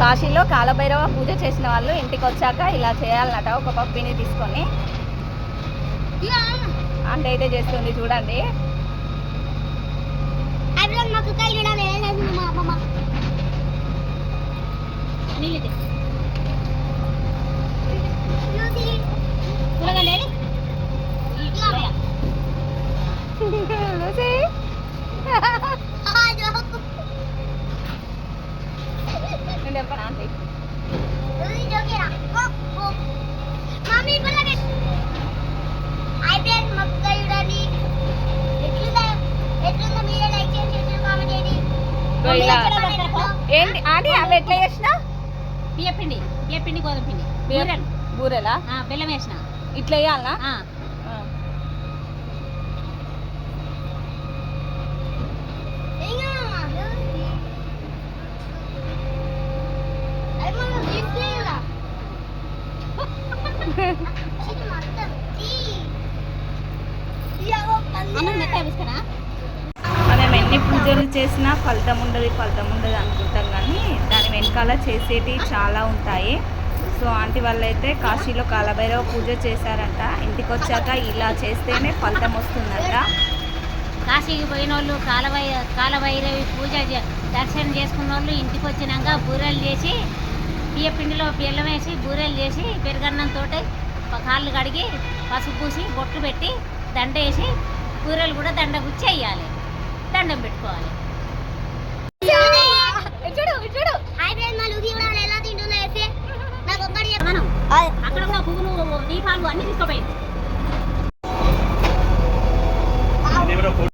కాశీలో కాలభైరవ పూజ చేసిన వాళ్ళు ఇంటికి వచ్చాక ఇలా చేయాలన్నట ఒక పప్పిని తీసుకొని. అంటే అయితే చేస్తుంది చూడండి. మాకు ఎట్లుందా ఎట్లుందో మీరే లైక్ కామెంట్ చేయండి ఏంటి అవి ఎట్లా చేసినా? బియ్యపిండి బియ్యపిండి గోధుమ పిండి బియ్యం- బూరెలు. బూరెలా? బెల్లం వేసిన. ఇట్లా వేయాలనా మనం ఎన్ని పూజలు చేసినా ఫలితం ఉండదు ఫలితం ఉండదు అనుకుంటాం కానీ దాని వెనకాల చేసేటి చాలా ఉంటాయి. సో ఆంటీ వాళ్ళైతే కాశీలో కాలభైరవ పూజ చేశారంట. ఇంటికి వచ్చాక ఇలా చేస్తేనే ఫలితం వస్తుందంట. కాశీకి పోయిన వాళ్ళు కాలవై కాలభైరవి పూజ చే- దర్శనం చేసుకున్న వాళ్ళు ఇంటికి వచ్చినాక బూరెలు చేసి బియ్యపిండిలో బెల్లం వేసి బూరెలు చేసి పెరుగన్నంతో కాళ్ళు కడిగి పసుపు పూసి బొట్లు పెట్టి దండ వేసి బూరెలు కూడా దండ గుచ్చి వేయాలి. దండం పెట్టుకోవాలి. అక్కడ ఉన్న పువ్వులు దీపాలు అన్ని తీసుకోపోయింది.